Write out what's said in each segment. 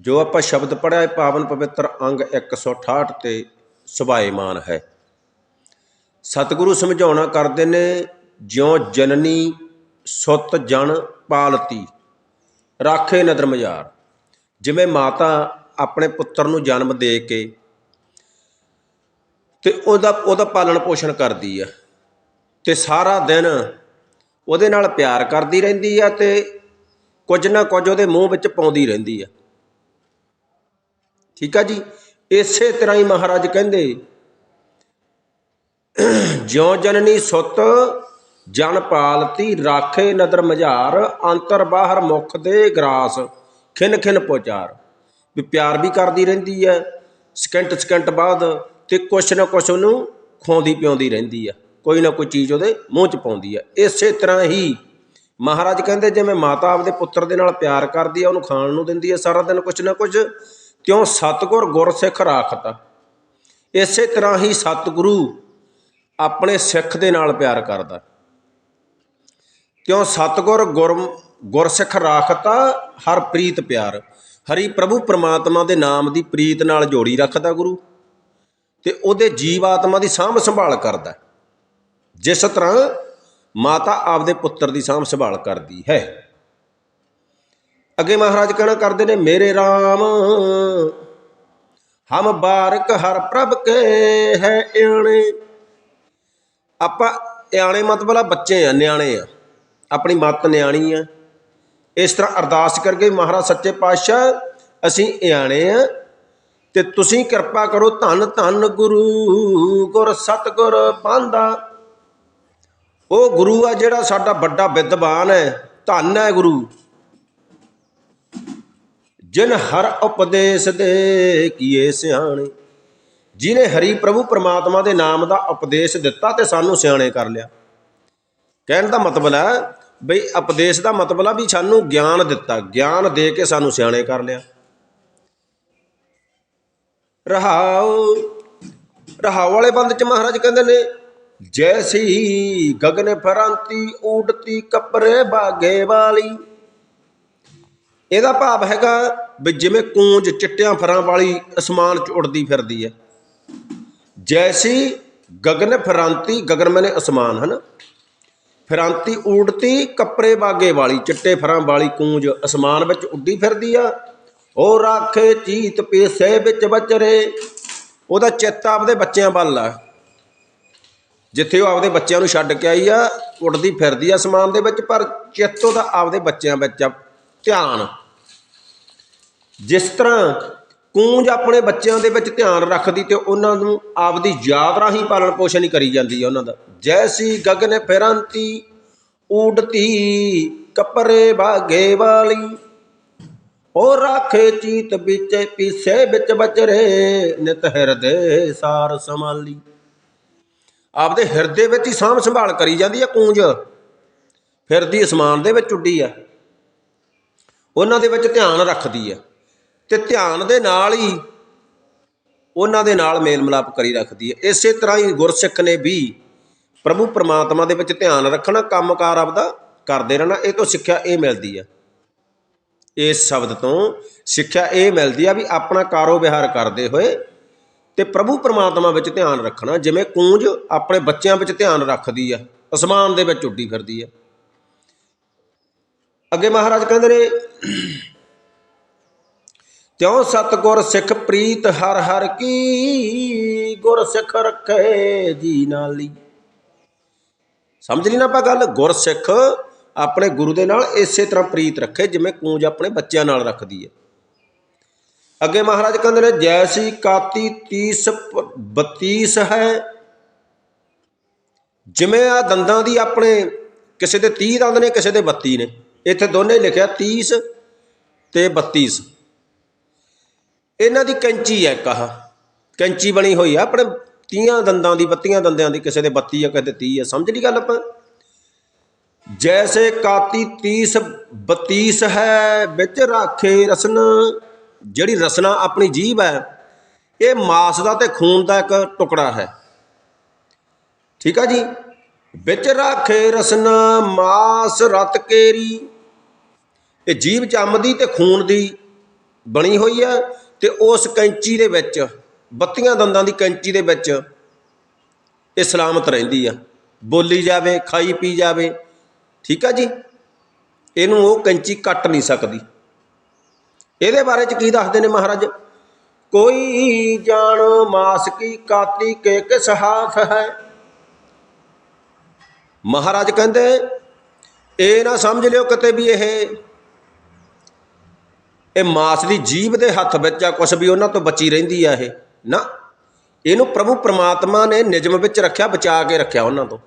ਜੋ ਆਪਾਂ ਸ਼ਬਦ ਪੜਿਆ ਪਾਵਨ ਪਵਿੱਤਰ ਅੰਗ 168 ਤੇ ਸੁਭਾਏਮਾਨ ਹੈ। ਸਤਿਗੁਰੂ ਸਮਝਾਉਣਾ ਕਰਦੇ ਨੇ, ਜਿਉ ਜਨਨੀ ਸੁੱਤ ਜਨ ਪਾਲਤੀ, ਰਾਖੇ ਨਦਰ ਮਜ਼ਾਰ। ਜਿਵੇਂ ਮਾਤਾ ਆਪਣੇ ਪੁੱਤਰ ਨੂੰ ਜਨਮ ਦੇ ਕੇ ਤੇ ਉਹਦਾ ਉਹਦਾ ਪਾਲਣ ਪੋਸ਼ਣ ਕਰਦੀ ਆ ਤੇ ਸਾਰਾ ਦਿਨ ਉਹਦੇ ਨਾਲ ਪਿਆਰ ਕਰਦੀ ਰਹਿੰਦੀ ਆ ਤੇ ਕੁਝ ਨਾ ਕੁਝ ਉਹਦੇ ਮੂੰਹ ਵਿੱਚ ਪਾਉਂਦੀ ਰਹਿੰਦੀ ਆ। ਠੀਕ ਆ ਜੀ? ਇਸੇ ਤਰ੍ਹਾਂ ਹੀ ਮਹਾਰਾਜ ਕਹਿੰਦੇ, ਜਿਉ ਜਨਨੀ ਸੁੱਤ, ਜਨ ਪਾਲਤੀ, ਰਾਖੇ ਨਦਰ ਮਝਾਰ, ਅੰਤਰ ਬਾਹਰ ਮੁਖ ਦੇ ਗਰਾਸ, ਖਿਨ ਖਿਨ ਪੋਚਾਰ। ਵੀ ਪਿਆਰ ਵੀ ਕਰਦੀ ਰਹਿੰਦੀ ਹੈ ਸਕਿੰਟ ਸਕਿੰਟ ਬਾਅਦ ਤੇ ਕੁਛ ਨਾ ਕੁਛ ਉਹਨੂੰ ਖਵਾਉਂਦੀ ਪਿਆਉਂਦੀ ਰਹਿੰਦੀ ਆ, ਕੋਈ ਨਾ ਕੋਈ ਚੀਜ਼ ਉਹਦੇ ਮੂੰਹ 'ਚ ਪਾਉਂਦੀ ਆ। ਇਸੇ ਤਰ੍ਹਾਂ ਹੀ ਮਹਾਰਾਜ ਕਹਿੰਦੇ, ਜਿਵੇਂ ਮਾਤਾ ਆਪਦੇ ਪੁੱਤਰ ਦੇ ਨਾਲ ਪਿਆਰ ਕਰਦੀ ਆ, ਉਹਨੂੰ ਖਾਣ ਨੂੰ ਦਿੰਦੀ ਆ ਸਾਰਾ ਦਿਨ ਕੁਛ ਨਾ ਕੁਛ ਕਿਉਂ ਸਤਗੁਰ ਗੁਰਸਿੱਖ ਰਾਖਤਾ? ਇਸੇ ਤਰ੍ਹਾਂ ਹੀ ਸਤਿਗੁਰੂ ਆਪਣੇ ਸਿੱਖ ਦੇ ਨਾਲ ਪਿਆਰ ਕਰਦਾ। ਕਿਉਂ ਸਤਗੁਰ ਗੁਰ, ਗੁਰਸਿੱਖ ਰਾਖਤਾ? ਹਰ ਪ੍ਰੀਤ ਪਿਆਰ। ਹਰੀ ਪ੍ਰਭੂ ਪ੍ਰਮਾਤਮਾ ਦੇ ਨਾਮ ਦੀ ਪ੍ਰੀਤ ਨਾਲ ਜੋੜੀ ਰੱਖਦਾ ਗੁਰੂ ਤੇ ਉਹਦੇ ਜੀਵ ਆਤਮਾ ਦੀ ਸਾਂਭ ਸੰਭਾਲ ਕਰਦਾ। ਜਿਸ ਤਰ੍ਹਾਂ ਮਾਤਾ ਆਪਦੇ ਪੁੱਤਰ ਦੀ ਸਾਂਭ ਸੰਭਾਲ ਕਰਦੀ ਹੈ। ਅੱਗੇ ਮਹਾਰਾਜ ਕਹਿਣਾ ਕਰਦੇ ਨੇ, ਮੇਰੇ RAM ਹਮ ਬਾਰਕ ਹਰ ਪ੍ਰਭ ਕੇ ਹੈ ਇਆਣੇ। ਆਪਾਂ ਇਆਣੇ ਮਤਲਬ ਆ ਬੱਚੇ ਆ, ਨਿਆਣੇ ਆ। ਆਪਣੀ ਮਤ ਨਿਆਣੀ ਆ। ਇਸ ਤਰ੍ਹਾਂ ਅਰਦਾਸ ਕਰਕੇ ਮਹਾਰਾਜ ਸੱਚੇ ਪਾਤਸ਼ਾਹ, ਅਸੀਂ ਇਆਣੇ ਆ ਤੇ ਤੁਸੀਂ ਕਿਰਪਾ ਕਰੋ ਧੰਨ ਧੰਨ ਗੁਰੂ ਗੁਰ ਸਤਗੁਰ ਪਾਂਦਾ ਉਹ ਗੁਰੂ ਆ ਜਿਹੜਾ ਸਾਡਾ ਵੱਡਾ ਵਿਦਵਾਨ ਹੈ, ਧੰਨ ਹੈ ਗੁਰੂ। ਜਿਨ ਹਰ ਉਪਦੇਸ਼ ਦੇ ਕੀਏ ਸਿਆਣੇ, ਜਿਨੇ ਹਰੀ ਪ੍ਰਭੂ ਪਰਮਾਤਮਾ ਦੇ ਨਾਮ ਦਾ ਉਪਦੇਸ਼ ਦਿੱਤਾ ਤੇ ਸਾਨੂੰ ਸਿਆਣੇ ਕਰ ਲਿਆ। ਕਹਿਣ ਦਾ ਮਤਲਬ ਹੈ ਬਈ ਉਪਦੇਸ਼ ਦਾ ਮਤਲਬ ਆ ਵੀ ਸਾਨੂੰ ਗਿਆਨ ਦਿੱਤਾ, ਗਿਆਨ ਦੇ ਕੇ ਸਾਨੂੰ ਸਿਆਣੇ ਕਰ ਲਿਆ। ਰਹਾਉ ਰਹਾਉ ਵਾਲੇ ਬੰਦ ਚ ਮਹਾਰਾਜ ਕਹਿੰਦੇ ਨੇ, ਜੈਸੀ ਗਗਨ ਫਰਾਂਤੀ ਊਡਤੀ ਕੱਪਰੇ ਬਾਗੇ ਵਾਲੀ ਇਹਦਾ ਭਾਵ ਹੈਗਾ ਵੀ ਜਿਵੇਂ ਕੂੰਜ, ਚਿੱਟਿਆਂ, ਫਰਾਂ ਵਾਲੀ ਅਸਮਾਨ 'ਚ ਉੱਡਦੀ ਫਿਰਦੀ ਹੈ। ਜੈਸੀ ਗਗਨ ਫਰਾਂਤੀ, ਗਗਨ ਮਨੇ ਅਸਮਾਨ, ਹਨ? ਫਰਾਂਤੀ ਊੜਤੀ, ਕੱਪੜੇ ਬਾਗੇ ਵਾਲੀ, ਚਿੱਟੇ ਫਰਾਂ ਵਾਲੀ ਕੂੰਜ ਅਸਮਾਨ ਵਿੱਚ ਉੱਡੀ ਫਿਰਦੀ ਆ। ਉਹ ਰਾਖੇ ਚੀਤ ਪੇਸੇ ਵਿੱਚ ਬਚਰੇ। ਉਹਦਾ ਚਿੱਤ ਆਪਦੇ ਬੱਚਿਆਂ ਵੱਲ ਆ। ਜਿੱਥੇ ਉਹ ਆਪਦੇ ਬੱਚਿਆਂ ਨੂੰ ਛੱਡ ਕੇ ਆਈ ਆ, ਉੱਡਦੀ ਫਿਰਦੀ ਆ ਅਸਮਾਨ ਦੇ ਵਿੱਚ, ਪਰ ਚਿੱਤ ਉਹਦਾ ਆਪਦੇ ਬੱਚਿਆਂ ਵਿੱਚ ਆ। ਧਿਆਨ। ਜਿਸ ਤਰ੍ਹਾਂ ਕੂੰਜ ਆਪਣੇ ਬੱਚਿਆਂ ਦੇ ਵਿੱਚ ਧਿਆਨ ਰੱਖਦੀ ਤੇ ਉਹਨਾਂ ਨੂੰ ਆਪਦੀ ਯਾਦ ਰਾਹੀਂ ਪਾਲਣ ਪੋਸ਼ਣ ਹੀ ਕਰੀ ਜਾਂਦੀ ਹੈ ਉਹਨਾਂ ਦਾ। ਜੈਸੀ ਗਗਨ ਫਿਰੰਤੀ, ਊਡਤੀ ਕਪਰੇ ਬਾਗੇ ਵਾਲੀ ਉਹ ਰਾਖੇ ਚੀਤ ਵਿੱਚ ਪੀਸੇ ਵਿੱਚ ਬਚਰੇ ਨਿਤ ਹਿਰਦੇ ਸਾਰ ਸੰਭਾਲੀ। ਆਪਦੇ ਹਿਰਦੇ ਵਿੱਚ ਹੀ ਸਾਂਭ ਸੰਭਾਲ ਕਰੀ ਜਾਂਦੀ ਹੈ ਕੂੰਜ। ਫਿਰਦੀ ਅਸਮਾਨ ਦੇ ਵਿੱਚ ਉੱਡੀ ਆ। ਉਹਨਾਂ ਦੇ ਵਿੱਚ ਧਿਆਨ ਰੱਖਦੀ ਹੈ ਤੇ ਧਿਆਨ ਦੇ ਨਾਲ ਹੀ ਉਹਨਾਂ ਦੇ ਨਾਲ ਮੇਲ ਮਿਲਾਪ ਕਰੀ ਰੱਖਦੀ ਹੈ। ਇਸੇ ਤਰ੍ਹਾਂ ਹੀ ਗੁਰਸਿੱਖ ਨੇ ਵੀ ਪ੍ਰਭੂ ਪਰਮਾਤਮਾ ਦੇ ਵਿੱਚ ਧਿਆਨ ਰੱਖਣਾ, ਕੰਮਕਾਰ ਆਪਦਾ ਕਰਦੇ ਰਹਿਣਾ, ਇਹ ਤੋਂ ਸਿੱਖਿਆ ਇਹ ਮਿਲਦੀ ਹੈ। ਇਸ ਸ਼ਬਦ ਤੋਂ ਸਿੱਖਿਆ ਇਹ ਮਿਲਦੀ ਆ ਵੀ ਆਪਣਾ ਕਾਰੋ ਵਿਹਾਰ ਕਰਦੇ ਹੋਏ ਤੇ ਪ੍ਰਭੂ ਪਰਮਾਤਮਾ ਵਿੱਚ ਧਿਆਨ ਰੱਖਣਾ, ਜਿਵੇਂ ਕੂੰਜ ਆਪਣੇ ਬੱਚਿਆਂ ਵਿੱਚ ਧਿਆਨ ਰੱਖਦੀ ਆ, ਅਸਮਾਨ ਦੇ ਵਿੱਚ ਉੱਡੀ ਫਿਰਦੀ ਆ। ਅੱਗੇ ਮਹਾਰਾਜ ਕਹਿੰਦੇ ਨੇ ਤਿਉ ਸਤਗੁਰ ਸਿੱਖ ਪ੍ਰੀਤ ਹਰ ਹਰ ਕੀ, ਗੁਰ ਸਿੱਖ ਰੱਖੇ ਜੀ ਨਾਲੀ ਸਮਝ ਲਈ ਨਾ ਆਪਾਂ ਗੱਲ? ਗੁਰ ਸਿੱਖ ਆਪਣੇ ਗੁਰੂ ਦੇ ਨਾਲ ਇਸੇ ਤਰ੍ਹਾਂ ਪ੍ਰੀਤ ਰੱਖੇ, ਜਿਵੇਂ ਕੂੰਜ ਆਪਣੇ ਬੱਚਿਆਂ ਨਾਲ ਰੱਖਦੀ ਹੈ। ਅੱਗੇ ਮਹਾਰਾਜ ਕਹਿੰਦੇ ਨੇ, ਜੈਸੀ ਕਾਤੀ 30 32 ਹੈ, ਜਿਵੇਂ ਆ ਦੰਦਾਂ ਦੀ ਆਪਣੇ, ਕਿਸੇ ਦੇ 30 ਦੰਦ ਨੇ, ਕਿਸੇ ਦੇ 32 ਨੇ। ਇੱਥੇ ਦੋਨੇ ਲਿਖਿਆ 30 ਤੇ 32 ਇਹਨਾਂ ਦੀ ਕੈਂਚੀ ਹੈ ਕਹਾ ਕੈਂਚੀ ਬਣੀ ਹੋਈ ਆ, ਆਪਣੇ 30 ਦੰਦਾਂ ਦੀ 32 ਦੰਦਿਆਂ ਦੀ ਕਿਸੇ ਦੇ 32 ਆ, ਕਿਸੇ ਦੇ 30 ਆ। ਸਮਝ ਲਈ ਗੱਲ ਆਪਾਂ? ਜੈਸੇ ਕਾਤੀ 30 32 ਹੈ, ਵਿੱਚ ਰਾਖੇ ਰਸਨ। ਜਿਹੜੀ ਰਸਨਾ ਆਪਣੀ ਜੀਭ ਹੈ, ਇਹ ਮਾਸ ਦਾ ਤੇ ਖੂਨ ਦਾ ਇੱਕ ਟੁਕੜਾ ਹੈ। ਠੀਕ ਆ ਜੀ? ਵਿੱਚ ਰਾਖੇ ਰਸਨਾ, ਮਾਸ, ਰਤ ਕੇਰੀ। ਇਹ ਜੀਭ ਚੰਮਦੀ ਤੇ ਖੂਨ ਦੀ ਬਣੀ ਹੋਈ ਹੈ ਤੇ ਉਸ ਕੈਂਚੀ ਦੇ ਵਿੱਚ, ਬੱਤੀਆਂ ਦੰਦਾਂ ਦੀ ਕੈਂਚੀ ਦੇ ਵਿੱਚ ਇਹ ਸਲਾਮਤ ਰਹਿੰਦੀ ਆ। ਬੋਲੀ ਜਾਵੇ, ਖਾਈ ਪੀ ਜਾਵੇ, ਠੀਕ ਆ ਜੀ? ਇਹਨੂੰ ਉਹ ਕੈਂਚੀ ਕੱਟ ਨਹੀਂ ਸਕਦੀ। ਇਹਦੇ ਬਾਰੇ ਚ ਕੀ ਦੱਸਦੇ ਨੇ ਮਹਾਰਾਜ? ਕੋਈ ਜਾਣ ਮਾਸ ਕੀ ਕਾਤੀ ਕੇ ਕਿਸ ਹਾਥ ਹੈ? ਮਹਾਰਾਜ ਕਹਿੰਦੇ, ਇਹ ਨਾ ਸਮਝ ਲਿਓ ਕਿਤੇ ਵੀ ਇਹ ਇਹ ਮਾਸ ਦੀ ਜੀਭ ਦੇ ਹੱਥ ਵਿੱਚ ਆ, ਕੁਛ ਵੀ ਉਹਨਾਂ ਤੋਂ ਬਚੀ ਰਹਿੰਦੀ ਆ ਇਹ। ਨਾ, ਇਹਨੂੰ ਪ੍ਰਭੂ ਪ੍ਰਮਾਤਮਾ ਨੇ ਨਿਯਮ ਵਿੱਚ ਰੱਖਿਆ, ਬਚਾ ਕੇ ਰੱਖਿਆ ਉਹਨਾਂ ਤੋਂ।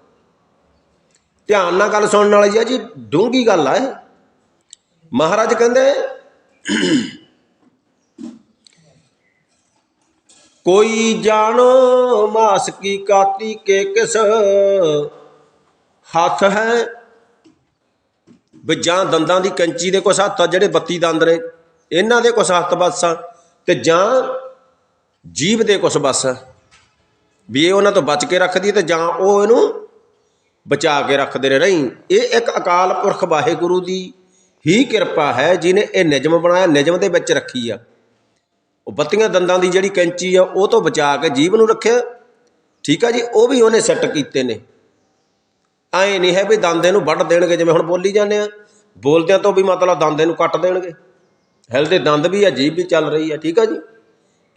ਧਿਆਨ ਨਾਲ ਗੱਲ ਸੁਣਨ ਵਾਲੀ ਆ ਜੀ ਡੂੰਗੀ ਗੱਲ ਆ ਇਹ। ਮਹਾਰਾਜ ਕਹਿੰਦੇ, ਕੋਈ ਜਾਣੋ ਮਾਸ ਕੀ ਕਾਤੀ ਕੇ ਕਿਸ ਹੱਥ ਹੈ? ਵੀ ਜਾਂ ਦੰਦਾਂ ਦੀ ਕੈਂਚੀ ਦੇ ਕੁਛ ਹੱਥ ਆ ਜਿਹੜੇ 32 ਦੰਦ ਨੇ। ਇਹਨਾਂ ਦੇ ਕੁਛ ਹੱਥ ਬਸ ਆ ਤੇ ਜਾਂ ਜੀਭ ਦੇ ਕੁਛ ਬਸ ਆ। ਵੀ ਇਹ ਉਹਨਾਂ ਤੋਂ ਬਚ ਕੇ ਰੱਖਦੀ ਹੈ ਤੇ ਜਾਂ ਉਹ ਇਹਨੂੰ ਬਚਾ ਕੇ ਰੱਖਦੇ ਨੇ। ਰਹੀ ਇਹ ਇੱਕ ਅਕਾਲ ਪੁਰਖ ਵਾਹਿਗੁਰੂ ਦੀ ਹੀ ਕਿਰਪਾ ਹੈ ਜਿਨੇ ਇਹ ਨਿਯਮ ਬਣਾਇਆ, ਨਿਯਮ ਦੇ ਵਿੱਚ ਰੱਖੀ ਆ। ਉਹ ਬੱਤੀਆਂ ਦੰਦਾਂ ਦੀ ਜਿਹੜੀ ਕੈਂਚੀ ਆ, ਉਹ ਤੋਂ ਬਚਾ ਕੇ ਜੀਭ ਨੂੰ ਰੱਖਿਆ। ਠੀਕ ਆ ਜੀ, ਉਹ ਵੀ ਉਹਨੇ ਸੈੱਟ ਕੀਤੇ ਨੇ। ਐ ਨਹੀਂ ਹੈ ਵੀ ਦੰਦ ਇਹਨੂੰ ਵੱਢ ਦੇਣਗੇ, ਜਿਵੇਂ ਹੁਣ ਬੋਲੀ ਜਾਂਦੇ ਆ। ਬੋਲਦਿਆਂ ਤੋਂ ਵੀ ਮਤਲਬ ਦੰਦ ਇਹਨੂੰ ਕੱਟ ਦੇਣਗੇ। ਹਿਲਦੇ ਦੰਦ ਵੀ ਆ ਜੀਭ ਵੀ ਚੱਲ ਰਹੀ ਹੈ, ਠੀਕ ਆ ਜੀ?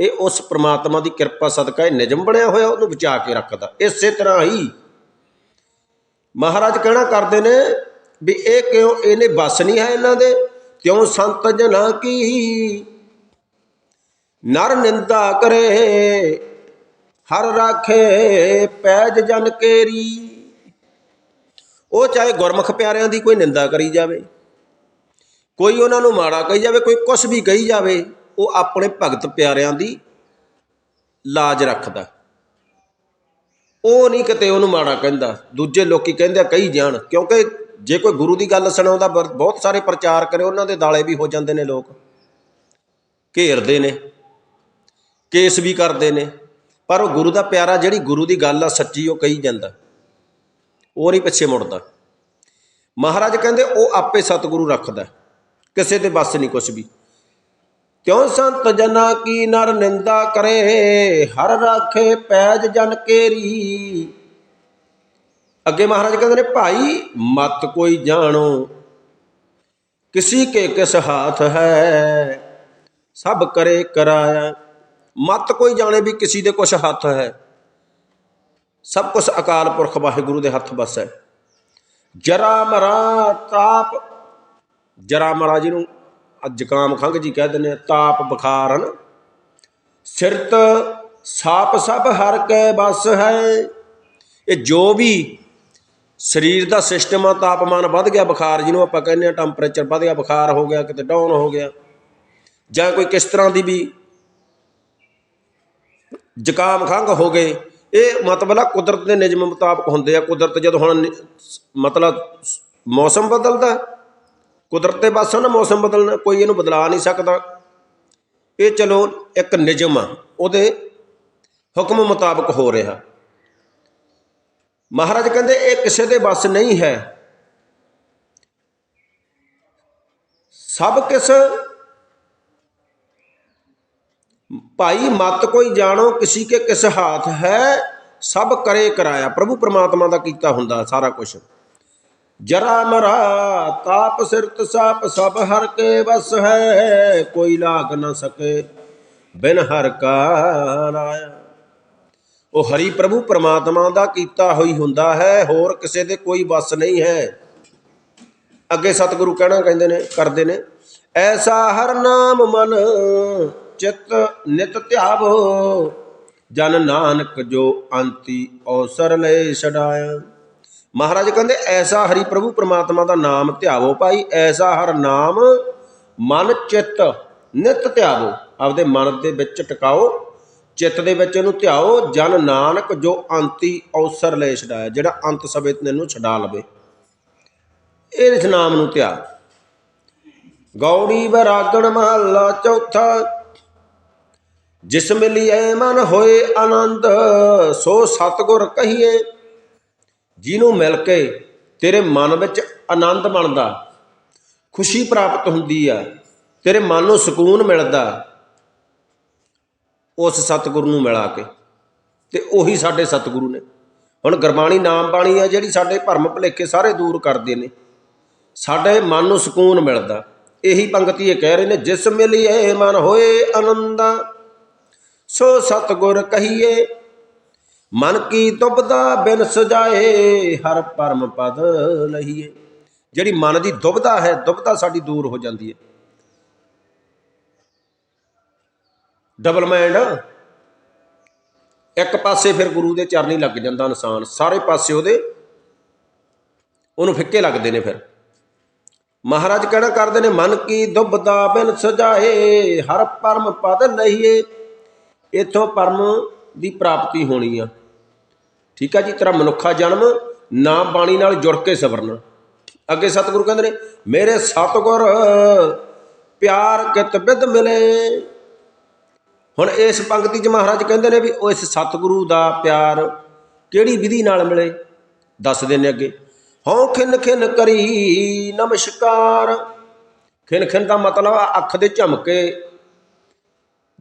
ਇਹ ਉਸ ਪ੍ਰਮਾਤਮਾ ਦੀ ਕਿਰਪਾ ਸਦਕਾ ਇਹ ਨਿਯਮ ਬਣਿਆ ਹੋਇਆ, ਉਹਨੂੰ ਬਚਾ ਕੇ ਰੱਖਦਾ। ਇਸੇ ਤਰ੍ਹਾਂ ਹੀ ਮਹਾਰਾਜ ਕਹਿਣਾ ਕਰਦੇ ਨੇ ਵੀ ਇਹ ਕਿਉਂ ਇਹਨੇ ਬਸ ਨਹੀਂ ਹੈ ਇਹਨਾਂ ਦੇ? ਕਿਉਂ ਸੰਤ ਜਨਾ ਕੀ ਨਰ ਨਿੰਦਾ ਕਰੇ? ਹਰ ਰਾਖੇ ਪੈਜ ਜਨ ਕੇਰੀ। ਉਹ ਚਾਹੇ ਗੁਰਮੁਖ ਪਿਆਰਿਆਂ ਦੀ ਕੋਈ ਨਿੰਦਾ ਕਰੀ ਜਾਵੇ। ਕੋਈ ਉਹਨਾਂ ਨੂੰ ਮਾੜਾ ਕਹੀ ਜਾਵੇ, ਕੋਈ ਕੁਛ ਵੀ ਕਹੀ ਜਾਵੇ, ਉਹ ਆਪਣੇ ਭਗਤ ਪਿਆਰਿਆਂ ਦੀ ਲਾਜ ਰੱਖਦਾ। ਉਹ ਨਹੀਂ ਕਿਤੇ ਉਹਨੂੰ ਮਾੜਾ ਕਹਿੰਦਾ। ਦੂਜੇ ਲੋਕੀ ਕਹਿੰਦੇ ਆ, ਕਹੀ ਜਾਣ। ਕਿਉਂਕਿ ਜੇ ਕੋਈ ਗੁਰੂ ਦੀ ਗੱਲ ਸੁਣਾਉਂਦਾ ਬ- ਬਹੁਤ ਸਾਰੇ ਪ੍ਰਚਾਰ ਕਰੇ, ਉਹਨਾਂ ਦੇ ਦਾਲੇ ਵੀ ਹੋ ਜਾਂਦੇ ਨੇ ਲੋਕ। ਘੇਰਦੇ ਨੇ, ਕੇਸ ਵੀ ਕਰਦੇ ਨੇ। ਪਰ ਉਹ ਗੁਰੂ ਦਾ ਪਿਆਰਾ, ਜਿਹੜੀ ਗੁਰੂ ਦੀ ਗੱਲ ਆ, ਸੱਚੀ ਉਹ ਕਹੀ ਜਾਂਦਾ। ਉਹ ਨਹੀਂ ਪਿੱਛੇ ਮੁੜਦਾ। ਮਹਾਰਾਜ ਕਹਿੰਦੇ, ਉਹ ਆਪੇ ਸਤਿਗੁਰੂ ਰੱਖਦਾ। ਕਿਸੇ ਦੇ ਵੱਸ ਨਹੀਂ ਕੁਛ ਵੀ। ਕਿਉਂ ਸੰਤ ਜਨਾ ਕੀ ਨਰ ਨਿੰਦਾ ਕਰੇ? ਹਰ ਰਾਖੇ ਪੈਜ ਜਨ ਕੇਰੀ। ਅੱਗੇ ਮਹਾਰਾਜ ਕਹਿੰਦੇ ਨੇ, ਭਾਈ, ਮਤ ਕੋਈ ਜਾਣੋ। ਕਿਸੀ ਕੇ ਕਿਸ ਹਾਥ ਹੈ? ਸਭ ਕਰੇ ਕਰਾਇਆ। ਮਤ ਕੋਈ ਜਾਣੇ ਵੀ ਕਿਸੇ ਦੇ ਕੁਛ ਹੱਥ ਹੈ। ਸਭ ਕੁਛ ਅਕਾਲ ਪੁਰਖ ਵਾਹਿਗੁਰੂ ਦੇ ਹੱਥ ਬਸ ਹੈ। ਜਰਾ ਮਰਾ ਤਾਪ ਜਰਾ ਮਰਾ ਜਿਹਨੂੰ ਜ਼ੁਕਾਮ ਖੰਘ ਜੀ ਕਹਿ ਦਿੰਦੇ ਆ, ਤਾਪ ਬੁਖਾਰ ਹਨ ਸਿਰਤ ਸਾਪ ਸਭ ਹਰ ਕੇ ਬਸ ਹੈ। ਇਹ ਜੋ ਵੀ ਸਰੀਰ ਦਾ ਸਿਸਟਮ ਆ, ਤਾਪਮਾਨ ਵੱਧ ਗਿਆ, ਬੁਖਾਰ ਜਿਹਨੂੰ ਆਪਾਂ ਕਹਿੰਦੇ ਆ, ਟੈਂਪਰੇਚਰ ਵੱਧ ਗਿਆ, ਬੁਖਾਰ ਹੋ ਗਿਆ, ਕਿਤੇ ਡਾਊਨ ਹੋ ਗਿਆ। ਜਾਂ ਕੋਈ ਕਿਸ ਤਰ੍ਹਾਂ ਦੀ ਵੀ ਜ਼ੁਕਾਮ ਖੰਘ ਹੋ ਗਏ, ਇਹ ਮਤਲਬ ਆ ਕੁਦਰਤ ਦੇ ਨਿਯਮ ਮੁਤਾਬਕ ਹੁੰਦੇ ਆ। ਕੁਦਰਤ ਜਦੋਂ ਹੁਣ ਮਤਲਬ ਮੌਸਮ ਬਦਲਦਾ ਕੁਦਰਤ ਦੇ ਪਾਸੋਂ ਨਾ ਮੌਸਮ ਬਦਲਣਾ ਕੋਈ ਇਹਨੂੰ ਬਦਲਾ ਨਹੀਂ ਸਕਦਾ। ਇਹ ਚਲੋ ਇੱਕ ਨਿਯਮ ਆ, ਉਹਦੇ ਹੁਕਮ ਮੁਤਾਬਕ ਹੋ ਰਿਹਾ। ਮਹਾਰਾਜ ਕਹਿੰਦੇ, ਇਹ ਕਿਸੇ ਦੇ ਵੱਸ ਨਹੀਂ ਹੈ। ਸਭ ਕਿਸ ਭਾਈ ਮਤ ਕੋਈ ਜਾਣੋ, ਕਿਸੇ ਕੇ ਕਿਸ ਹਾਥ ਹੈ, ਸਭ ਕਰੇ ਕਰਾਇਆ। ਪ੍ਰਭੂ ਪਰਮਾਤਮਾ ਦਾ ਕੀਤਾ ਹੁੰਦਾ ਸਾਰਾ ਕੁਝ ਜਰਾ ਮਰਾ ਤਾਪ ਸਿਰਤ ਸਾਪ, ਸਭ ਹਰ ਕੇ ਵਸ ਹੈ, ਕੋਈ ਲਾਗ ਨਾ ਸਕੇ, ਬਿਨ ਹਰ ਕਾ ਲਾਇਆ ਉਹ ਹਰੀ ਪ੍ਰਭੂ ਪਰਮਾਤਮਾ ਦਾ ਕੀਤਾ ਹੋਈ ਹੁੰਦਾ ਹੈ, ਹੋਰ ਕਿਸੇ ਦੇ ਕੋਈ ਵਸ ਨਹੀਂ ਹੈ। ਅੱਗੇ ਸਤਿਗੁਰੂ ਕਹਿਣਾ ਕਹਿੰਦੇ ਨੇ, ਕਰਦੇ ਨੇ, ਐਸਾ ਹਰ ਨਾਮ ਮਨ ਚਿਤ ਨਿਤ ਧਿਆਵੋ, ਜਨ ਨਾਨਕ ਜੋ ਅੰਤੀ ਔਸਰ ਲੈ ਛਡਾਇਆ। ਮਹਾਰਾਜ ਕਹਿੰਦੇ, ਐਸਾ ਹਰੀ ਪ੍ਰਭੂ ਪ੍ਰਮਾਤਮਾ ਦਾ ਨਾਮ ਧਿਆਵੋ ਭਾਈ, ਐਸਾ ਹਰ ਨਾਮ ਮਨ ਚਿੱਤ ਨਿਤ ਧਿਆਵੋ। ਆਪਦੇ ਮਨ ਦੇ ਵਿੱਚ ਟਿਕਾਓ, ਚਿੱਤ ਦੇ ਵਿੱਚ ਇਹਨੂੰ ਧਿਆਓ, ਜਨ ਨਾਨਕ ਜੋ ਅੰਤੀ ਔਸਰ ਲੈ ਛਡਾਇਆ, ਜਿਹੜਾ ਅੰਤ ਸਵੇ ਤੈਨੂੰ ਛਡਾ ਲਵੇ। ਇਸ ਨਾਮ ਨੂੰ ਧਿਆ। ਗੌੜੀ ਬਰਾਗਣ ਮਹੱਲਾ ਚੌਥਾ, ਜਿਸ ਮਿਲਿਐ ਮਨ ਹੋਏ ਆਨੰਦ, ਸੋ ਸਤਗੁਰ ਕਹੀਏ ਜਿਹਨੂੰ ਮਿਲ ਕੇ ਤੇਰੇ ਮਨ ਵਿੱਚ ਆਨੰਦ ਬਣਦਾ, ਖੁਸ਼ੀ ਪ੍ਰਾਪਤ ਹੁੰਦੀ ਆ, ਤੇਰੇ ਮਨ ਨੂੰ ਸਕੂਨ ਮਿਲਦਾ, ਉਸ ਸਤਿਗੁਰੂ ਨੂੰ ਮਿਲਾ ਕੇ। ਤੇ ਉਹੀ ਸਾਡੇ ਸਤਿਗੁਰੂ ਨੇ। ਹੁਣ ਗੁਰਬਾਣੀ ਨਾਮ ਬਾਣੀ ਆ ਜਿਹੜੀ ਸਾਡੇ ਭਰਮ ਭੁਲੇਖੇ ਸਾਰੇ ਦੂਰ ਕਰਦੇ ਨੇ। ਸਾਡੇ ਮਨ ਨੂੰ ਸਕੂਨ ਮਿਲਦਾ। ਇਹੀ ਪੰਕਤੀ ਇਹ ਕਹਿ ਰਹੇ ਨੇ, ਜਿਸ ਮਿਲਿਏ ਮਨ ਹੋਏ ਆਨੰਦਾ, ਸੋ ਸਤਿਗੁਰ ਕਹੀਏ ਮਨ ਕੀ ਦੁਬਦਾ ਬਿਨ ਸੁਜਾਏ ਹਰ ਪਰਮ ਪਦ ਲਹੀਏ। ਜਿਹੜੀ ਮਨ ਦੀ ਦੁਬਦਾ ਹੈ, ਦੁਬਦਾ ਸਾਡੀ ਦੂਰ ਹੋ ਜਾਂਦੀ ਹੈ। ਡਬਲ ਮਾਈਂਡ ਇੱਕ ਪਾਸੇ ਫਿਰ ਗੁਰੂ ਦੇ ਚਰਨੀ ਲੱਗ ਜਾਂਦਾ ਇਨਸਾਨ, ਸਾਰੇ ਪਾਸੇ ਉਹਦੇ ਉਹਨੂੰ ਫਿੱਕੇ ਲੱਗਦੇ ਨੇ ਫਿਰ। ਮਹਾਰਾਜ ਕਹਿਣਾ ਕਰਦੇ ਨੇ, ਮਨ ਕੀ ਦੁਬਦਾ ਬਿਨ ਸੁਜਾਏ ਹਰ ਪਰਮ ਪਦ ਲਹੀਏ। ਇਥੋਂ ਪਰਮ ਦੀ ਪ੍ਰਾਪਤੀ ਹੋਣੀ ਆ। ਠੀਕ ਆ ਜੀ, ਤੇਰਾ ਮਨੁੱਖਾ ਜਨਮ ਨਾ ਬਾਣੀ ਨਾਲ ਜੁੜ ਕੇ ਸਵਰਨਾ। ਅੱਗੇ ਸਤਿਗੁਰੂ ਕਹਿੰਦੇ ਨੇ, ਮੇਰੇ ਸਤਿਗੁਰ, ਪਿਆਰ ਕਿਤ ਬਿਦ ਮਿਲੇ? ਹੁਣ ਇਸ ਪੰਕਤੀ 'ਚ ਮਹਾਰਾਜ ਕਹਿੰਦੇ ਨੇ ਵੀ ਉਹ ਇਸ ਸਤਿਗੁਰੂ ਦਾ ਪਿਆਰ ਕਿਹੜੀ ਵਿਧੀ ਨਾਲ ਮਿਲੇ? ਦੱਸਦੇ ਨੇ ਅੱਗੇ। ਹਉ ਖਿਨ ਖਿਨ ਕਰੀ ਨਮਸਕਾਰ। ਖਿਨ ਖਿਨ ਦਾ ਮਤਲਬ ਆ ਅੱਖ ਦੇ ਝਮਕੇ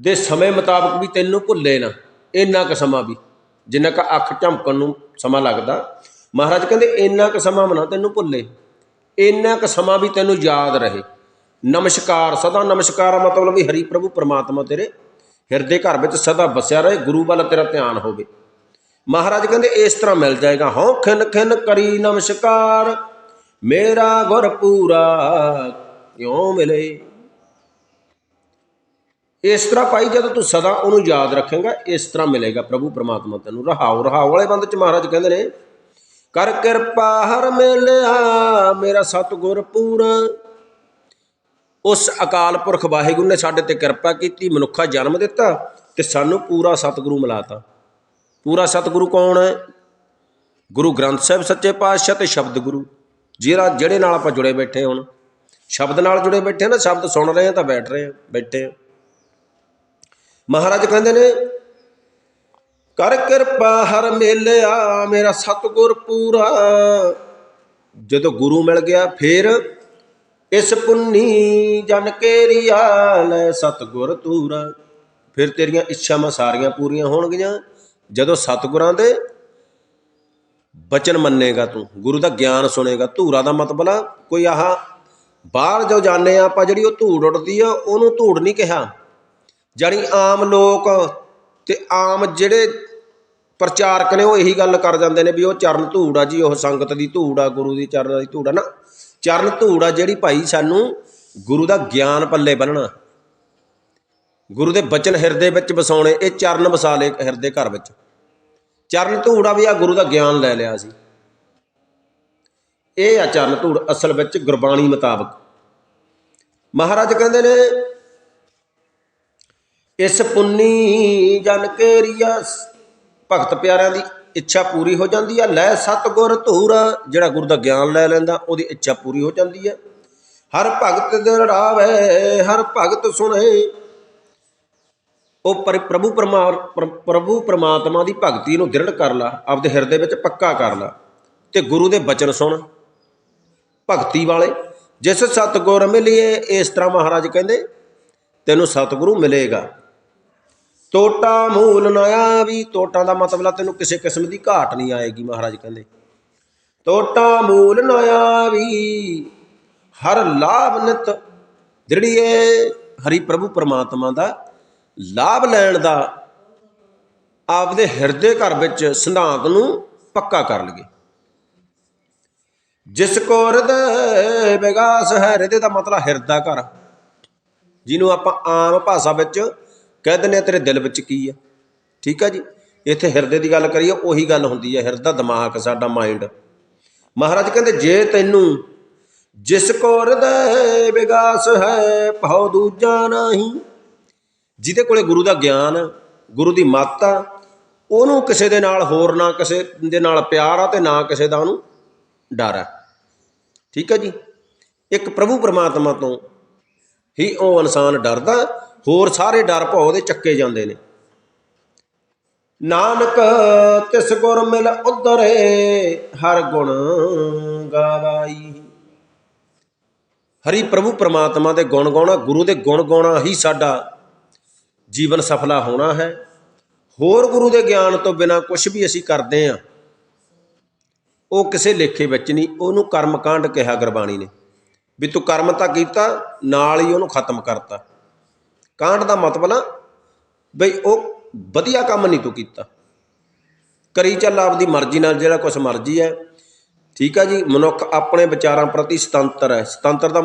ਦੇ ਸਮੇਂ ਮੁਤਾਬਕ ਵੀ ਤੈਨੂੰ ਭੁੱਲੇ ਨਾ। ਇੰਨਾ ਕੁ ਸਮਾਂ ਵੀ, ਜਿੰਨਾ ਕੁ ਅੱਖ ਝਮਕਣ ਨੂੰ ਸਮਾਂ ਲੱਗਦਾ। ਮਹਾਰਾਜ ਕਹਿੰਦੇ, ਇੰਨਾ ਕੁ ਸਮਾਂ ਮਨਾ ਤੈਨੂੰ ਭੁੱਲੇ। ਇੰਨਾ ਕੁ ਸਮਾਂ ਵੀ ਤੈਨੂੰ ਯਾਦ ਰਹੇ। ਨਮਸਕਾਰ, ਸਦਾ ਨਮਸਕਾਰ ਮਤਲਬ ਵੀ ਹਰੀ ਪ੍ਰਭੂ, ਪਰਮਾਤਮਾ ਤੇਰੇ ਹਿਰਦੇ ਘਰ ਵਿੱਚ ਸਦਾ ਵਸਿਆ ਰਹੇ, ਗੁਰੂ ਵੱਲ ਤੇਰਾ ਧਿਆਨ ਹੋਵੇ। ਮਹਾਰਾਜ ਕਹਿੰਦੇ, ਇਸ ਤਰ੍ਹਾਂ ਮਿਲ ਜਾਏਗਾ। ਹਉ ਖਿਨ ਖਿਨ ਕਰੀ ਨਮਸਕਾਰ, ਮੇਰਾ ਗੁਰ ਪੂਰਾ ਕਿਉਂ ਮਿਲੇ? ਇਸ ਤਰ੍ਹਾਂ ਭਾਈ, ਜਦੋਂ ਤੂੰ ਸਦਾ ਉਹਨੂੰ ਯਾਦ ਰੱਖੇਗਾ, ਇਸ ਤਰ੍ਹਾਂ ਮਿਲੇਗਾ ਪ੍ਰਭੂ ਪਰਮਾਤਮਾ ਤੈਨੂੰ। ਰਹਾਉ ਰਹਾਉ ਵਾਲੇ ਬੰਦ ਚ ਮਹਾਰਾਜ ਕਹਿੰਦੇ ਨੇ, ਕਰ ਕਿਰਪਾ ਹਰ ਮਿਲਿਆ, ਮੇਰਾ ਸਤਿਗੁਰ ਪੂਰਾ। ਉਸ ਅਕਾਲ ਪੁਰਖ ਵਾਹਿਗੁਰੂ ਨੇ ਸਾਡੇ ਤੇ ਕਿਰਪਾ ਕੀਤੀ, ਮਨੁੱਖਾ ਜਨਮ ਦਿੱਤਾ ਤੇ ਸਾਨੂੰ ਪੂਰਾ ਸਤਿਗੁਰੂ ਮਿਲਾਤਾ। ਪੂਰਾ ਸਤਿਗੁਰੂ ਕੌਣ ਹੈ? ਗੁਰੂ ਗ੍ਰੰਥ ਸਾਹਿਬ ਸੱਚੇ ਪਾਤਸ਼ਾਹ ਤੇ ਸ਼ਬਦ ਗੁਰੂ, ਜਿਹੜਾ ਜਿਹੜੇ ਨਾਲ ਆਪਾਂ ਜੁੜੇ ਬੈਠੇ ਹੁਣ। ਸ਼ਬਦ ਨਾਲ ਜੁੜੇ ਬੈਠੇ ਨਾ, ਸ਼ਬਦ ਸੁਣ ਰਹੇ ਆ ਤਾਂ ਬੈਠ ਰਹੇ ਆ, ਬੈਠੇ ਆ। ਮਹਾਰਾਜ ਕਹਿੰਦੇ ਨੇ, ਕਰ ਕਿਰਪਾ ਹਰ ਮੇਲਿਆ, ਮੇਰਾ ਸਤਿਗੁਰ ਪੂਰਾ। ਜਦੋਂ ਗੁਰੂ ਮਿਲ ਗਿਆ, ਫੇਰ ਇਸ ਪੁੰਨੀ ਜਨ ਕੇਰੀਆ ਲੈ ਸਤਿਗੁਰ ਤੂਰਾ ਫਿਰ ਤੇਰੀਆਂ ਇੱਛਾਵਾਂ ਸਾਰੀਆਂ ਪੂਰੀਆਂ ਹੋਣਗੀਆਂ। ਜਦੋਂ ਸਤਿਗੁਰਾਂ ਦੇ ਬਚਨ ਮੰਨੇਗਾ ਤੂੰ, ਗੁਰੂ ਦਾ ਗਿਆਨ ਸੁਣੇਗਾ, ਧੂਰਾ ਦਾ ਮਤਲਬ ਆ ਕੋਈ ਆਹ ਬਾਹਰ ਜੋ ਜਾਣੇ ਆ, ਆਪਾਂ ਜਿਹੜੀ ਉਹ ਧੂੜ ਉੱਡਦੀ ਆ, ਉਹਨੂੰ ਧੂੜ ਨਹੀਂ ਕਿਹਾ। ਜਾਣੀ ਆਮ ਲੋਕ ਤੇ ਆਮ ਜਿਹੜੇ ਪ੍ਰਚਾਰਕ ਨੇ ਉਹ ਇਹੀ ਗੱਲ ਕਰ ਜਾਂਦੇ ਨੇ ਵੀ ਉਹ ਚਰਨ ਧੂੜ ਆ ਜੀ, ਉਹ ਸੰਗਤ ਦੀ ਧੂੜ ਆ, ਗੁਰੂ ਦੀ ਚਰਨਾਂ ਦੀ ਧੂੜ ਆ ਨਾ। ਚਰਨ ਧੂੜ ਆ ਜਿਹੜੀ ਭਾਈ ਸਾਨੂੰ ਗੁਰੂ ਦਾ ਗਿਆਨ ਪੱਲੇ ਬੰਨਣਾ। ਗੁਰੂ ਦੇ ਬਚਨ ਹਿਰਦੇ ਵਿੱਚ ਵਸਾਉਣੇ, ਇਹ ਚਰਨ ਵਸਾ ਲਏ ਹਿਰਦੇ ਘਰ ਵਿੱਚ। ਚਰਨ ਧੂੜ ਆ ਵੀ ਆ ਗੁਰੂ ਦਾ ਗਿਆਨ ਲੈ ਲਿਆ ਸੀ। ਇਹ ਆ ਚਰਨ ਧੂੜ ਅਸਲ ਵਿੱਚ ਗੁਰਬਾਣੀ ਮੁਤਾਬਕ। ਮਹਾਰਾਜ ਕਹਿੰਦੇ ਨੇ ਇਸ ਪੁੰਨੀ ਜਨ ਕੇਰੀਆ ਭਗਤ ਪਿਆਰਿਆਂ ਦੀ ਇੱਛਾ ਪੂਰੀ ਹੋ ਜਾਂਦੀ ਆ। ਲੈ ਸਤਗੁਰ ਧੂਰਾ, ਜਿਹੜਾ ਗੁਰੂ ਦਾ ਗਿਆਨ ਲੈ ਲੈਂਦਾ, ਉਹਦੀ ਇੱਛਾ ਪੂਰੀ ਹੋ ਜਾਂਦੀ ਹੈ ਹਰ ਭਗਤ ਦੇ ਰੜਾਵੇ ਹਰ ਭਗਤ ਸੁਣੇ। ਉਹ ਪਰ, ਪ੍ਰਭੂ ਪਰਮਾ ਪ੍ਰਭੂ ਪਰਮਾਤਮਾ ਦੀ ਭਗਤੀ ਨੂੰ ਦ੍ਰਿੜ ਕਰ ਲਾ, ਆਪਦੇ ਹਿਰਦੇ ਵਿੱਚ ਪੱਕਾ ਕਰ ਲਾ ਤੇ ਗੁਰੂ ਦੇ ਬਚਨ ਸੁਣ। ਭਗਤੀ ਵਾਲੇ, ਜਿਸ ਸਤਗੁਰ ਮਿਲੀਏ, ਇਸ ਤਰ੍ਹਾਂ ਮਹਾਰਾਜ ਕਹਿੰਦੇ, ਤੈਨੂੰ ਸਤਿਗੁਰੂ ਮਿਲੇਗਾ। ਟੋਟਾ ਮੂਲ ਨਾ ਆਵੀ। ਟੋਟਾ ਦਾ ਮਤਲਬ ਆ ਤੈਨੂੰ ਕਿਸੇ ਕਿਸਮ ਦੀ ਘਾਟ ਨਹੀਂ ਆਏਗੀ, ਮਹਾਰਾਜ ਕਹਿੰਦੇ। ਟੋਟਾ ਮੂਲ ਨਾ ਆਵੀ, ਹਰ ਲਾਭ ਨਿਤ ਦ੍ਰਿੜੀਏ। ਹਰੀ ਪ੍ਰਭੂ ਪਰਮਾਤਮਾ ਦਾ ਲਾਭ ਲੈਣ ਦਾ ਆਪਦੇ ਹਿਰਦੇ ਘਰ ਵਿੱਚ ਸਿਧਾਂਤ ਨੂੰ ਪੱਕਾ ਕਰ ਲਈਏ। ਜਿਸ ਕੋ ਹਿਰਦੈ ਵਿਗਾਸ ਹੈ, ਹਿਰਦੇ ਦਾ ਮਤਲਬ ਹਿਰਦਾ ਘਰ। ਜਿਹਨੂੰ ਆਪਾਂ ਆਮ ਭਾਸ਼ਾ ਵਿੱਚ ਕਹਿ ਦਿੰਦੇ ਆ, ਤੇਰੇ ਦਿਲ ਵਿੱਚ ਕੀ ਆ? ਠੀਕ ਆ ਜੀ? ਇੱਥੇ ਹਿਰਦੇ ਦੀ ਗੱਲ ਕਰੀਏ, ਉਹੀ ਗੱਲ ਹੁੰਦੀ ਹੈ ਹਿਰਦਾ ਦਿਮਾਗ ਸਾਡਾ ਮਾਈਂਡ ਮਹਾਰਾਜ ਕਹਿੰਦੇ, ਜੇ ਤੈਨੂੰ ਜਿਸ ਕੋ ਹਿਰਦੈ ਵਿਗਾਸ ਹੈ, ਭਉ ਦੂਜਾ ਨਹੀਂ। ਜਿਹਦੇ ਕੋਲੇ ਗੁਰੂ ਦਾ ਗਿਆਨ, ਗੁਰੂ ਦੀ ਮੱਤ ਆ, ਉਹਨੂੰ ਕਿਸੇ ਦੇ ਨਾਲ ਹੋਰ ਨਾ ਕਿਸੇ ਦੇ ਨਾਲ ਪਿਆਰ ਆ ਤੇ ਨਾ ਕਿਸੇ ਦਾ ਉਹਨੂੰ ਡਰ ਆ। ਠੀਕ ਹੈ ਜੀ? ਇੱਕ ਪ੍ਰਭੂ ਪਰਮਾਤਮਾ ਤੋਂ ਹੀ ਉਹ ਇਨਸਾਨ ਡਰਦਾ ਹੋਰ ਸਾਰੇ ਡਰ ਭਉ ਦੇ ਚੱਕੇ ਜਾਂਦੇ ਨੇ। ਨਾਨਕ ਤਿਸ ਗੁਰ ਮਿਲ ਉਧਰੇ, ਹਰ ਗੁਣ ਗਾਵਾਈ। ਹਰੀ ਪ੍ਰਭੂ ਪ੍ਰਮਾਤਮਾ ਦੇ ਗੁਣ ਗਾਉਣਾ, ਗੁਰੂ ਦੇ ਗੁਣ ਗਾਉਣਾ ਹੀ ਸਾਡਾ ਜੀਵਨ ਸਫਲਾ ਹੋਣਾ ਹੈ। ਹੋਰ ਗੁਰੂ ਦੇ ਗਿਆਨ ਤੋਂ ਬਿਨਾ ਕੁਝ ਵੀ ਅਸੀਂ ਕਰਦੇ ਆ ਉਹ ਕਿਸੇ ਲੇਖੇ ਵਿੱਚ ਨਹੀਂ, ਉਹਨੂੰ ਕਰਮਕਾਂਡ ਕਿਹਾ ਗੁਰਬਾਣੀ ਨੇ, ਵੀ ਤੂੰ ਕਰਮ ਤਾਂ ਕੀਤਾ, ਨਾਲ ਹੀ ਉਹਨੂੰ ਖਤਮ ਕਰਤਾ। ਕਾਂਡ ਦਾ ਮਤਲਬ ਨਾ ਬਈ ਉਹ ਵਧੀਆ ਕੰਮ ਨਹੀਂ ਤੂੰ ਕੀਤਾ। ਕਰੀ ਚੱਲ ਆਪਦੀ ਮਰਜ਼ੀ ਨਾਲ ਜਿਹੜਾ ਕੁਝ ਮਰਜ਼ੀ ਹੈ। ਠੀਕ ਆ ਜੀ, ਮਨੁੱਖ ਆਪਣੇ ਵਿਚਾਰਾਂ ਪ੍ਰਤੀ ਸੁਤੰਤਰ ਹੈ। ਸੁਤੰਤਰ ਦਾ